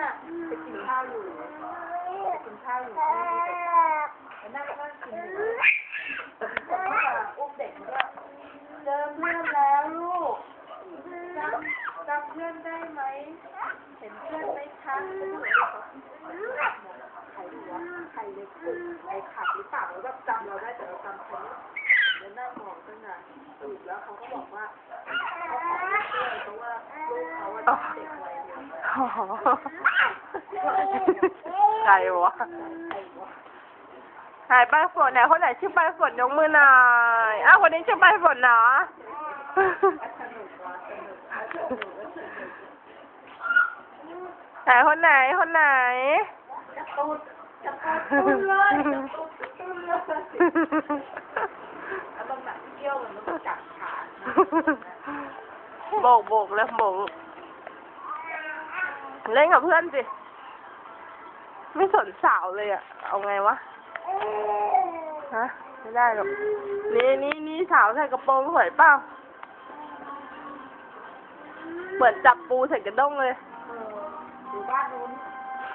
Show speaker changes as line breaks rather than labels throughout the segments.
น่ะไปกินข้าวอยู่ไปกินข้าวอยู่ที่ไปนั่งนั่งกินอยู่แล้วก็อุ้มเด็กมันก็เจอเพื่อนแล้วลูกจำจำเพื่อนได้ไหมเห็นเพื่อนไหมคะใครวะใครในกลุ่มใครขับหรือเปล่าแล้วแบบจำเราได้แต่เราจำใครไม่ได้แล้วนั่งมองตั้งนานสรุปแล้วเขาก็บอกว่าเขาขอไม่ช่วยเพราะว่าลูกเขาว่าเด็กวัยเดียวกัน
อ๋อ ใครวะ
ใครวะ
หายไปฝนไหนคนไหนชื่อไปฝนยกมือหน่อยอ้าวคนนี้ชื่อไปฝนเนาะ
สนุกว่ะสนุกว่ะสนุกว่ะสนุก
ไหนคนไหนคนไหน
จะตูดจะตูดตุ้นเลยจะตูดตุ้นเลยแล้วมันแบบเที่ยวมันต้องกัดขานะ
โบกโบกแล้วโบก เล่นกับเพื่อนสิ ไม่สนสาวเลยอะเอาไงวะ ฮะ ไม่ได้หรอก นี่นี่นี่สาวใส่กระโปรงสวยเปล่า เหมือนจับปูใส่กระด้งเลย
อยู่บ้านนู้น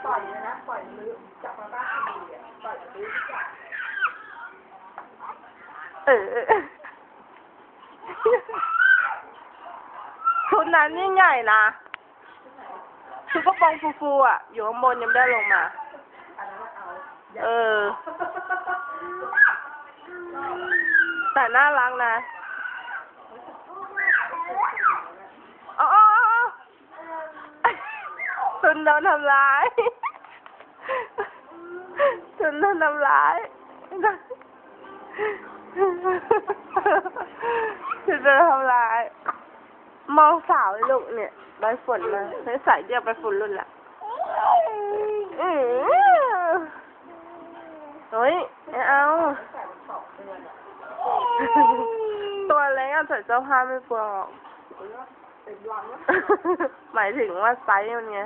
ปล่อยเลยนะปล่อยมือจับมาบ้านทีอะปล่อยมือจับ
เออชุดนั้นยิ่งใหญ่นะ ชุดกระโปรงฟูๆอะ อยู่ข้างบนยังไม่ได้ลงมา
เอ
อ แต่น่ารักนะอ๋อฉันโดนทำร้ายชุนโดนทำร้ายชุนโดนทำร้าย มองสาวลูกเนี่ยใบฝนมาใช้สายเดียวไปฝนรุ่นละอือเฮ้ยไม่เอา
ตั
วเล็กอะใส่เสื้อผ้าไม่เปลืองหรอกหมายถึงว่าไซส์มันไง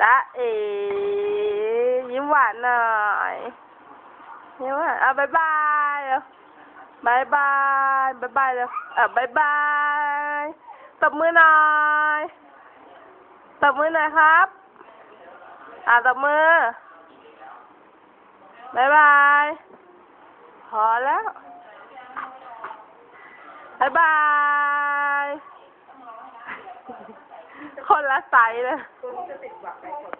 จ๊ะเอ๋ยิ้มหวานหน่อย ยิ้มหวาอะบายบายเร็วบายบายบายบายเร็วอะบายบายตบมือหน่อยตบมือหน่อยครับ อะตบมือบายบายพอแล้วบายบาย คนละไซส์เลย
ตัวนี้จะติดหวักไก่สดไหมเนี่ย